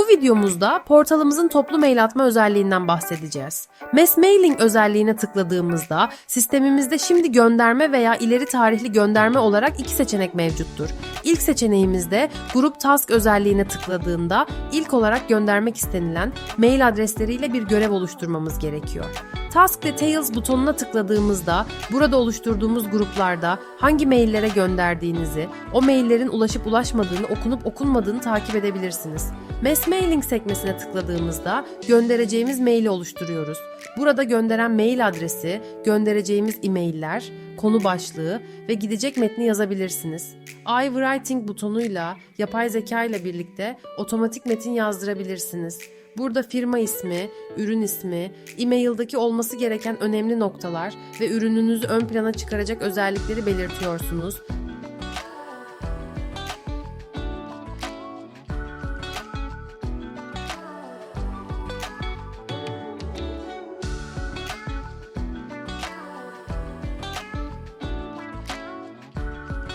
videomuzda portalımızın toplu mail atma özelliğinden bahsedeceğiz. Mass Mailing özelliğine tıkladığımızda sistemimizde şimdi gönderme veya ileri tarihli gönderme olarak iki seçenek mevcuttur. İlk seçeneğimizde grup task özelliğine tıkladığında ilk olarak göndermek istenilen mail adresleriyle bir görev oluşturmamız gerekiyor. Task Details butonuna tıkladığımızda burada oluşturduğumuz gruplarda hangi maillere gönderdiğinizi, o maillerin ulaşıp ulaşmadığını, okunup okunmadığını takip edebilirsiniz. Mass Mailing sekmesine tıkladığımızda göndereceğimiz maili oluşturuyoruz. Burada gönderen mail adresi, göndereceğimiz e-mailler, konu başlığı ve gidecek metni yazabilirsiniz. iWriting butonuyla yapay zeka ile birlikte otomatik metin yazdırabilirsiniz. Burada firma ismi, ürün ismi, e-maildeki olması gereken önemli noktalar ve ürününüzü ön plana çıkaracak özellikleri belirtiyorsunuz.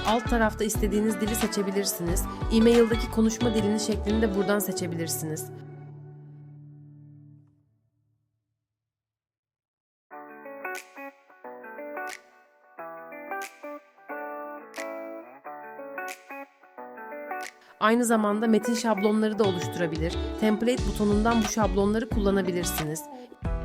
Alt tarafta istediğiniz dili seçebilirsiniz. E-maildeki konuşma dilini şeklini de buradan seçebilirsiniz. Aynı zamanda metin şablonları da oluşturabilir. Template butonundan bu şablonları kullanabilirsiniz.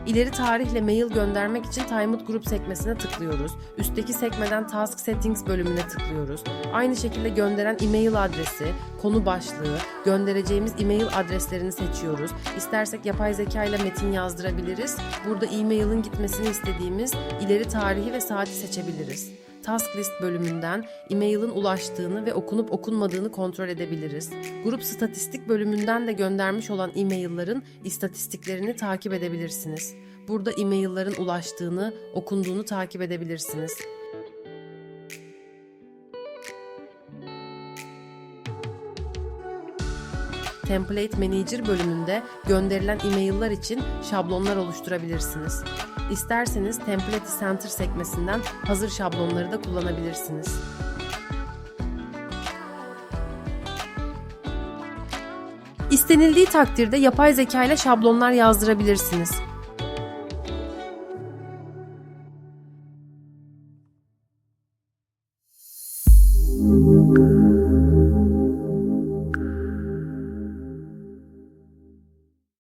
İleri tarihle mail göndermek için Timeout Group sekmesine tıklıyoruz. Üstteki sekmeden Task Settings bölümüne tıklıyoruz. Aynı şekilde gönderen e-mail adresi, konu başlığı, göndereceğimiz e-mail adreslerini seçiyoruz. İstersek yapay zeka ile metin yazdırabiliriz. Burada e-mail'in gitmesini istediğimiz ileri tarihi ve saati seçebiliriz. Task List bölümünden e-mail'in ulaştığını ve okunup okunmadığını kontrol edebiliriz. Grup statistik bölümünden de göndermiş olan e-mail'ların istatistiklerini takip edebilirsiniz. Burada e-mail'ların ulaştığını, okunduğunu takip edebilirsiniz. Template Manager bölümünde gönderilen e-mail'lar için şablonlar oluşturabilirsiniz. İsterseniz Template Center sekmesinden hazır şablonları da kullanabilirsiniz. İstenildiği takdirde yapay zeka ile şablonlar yazdırabilirsiniz.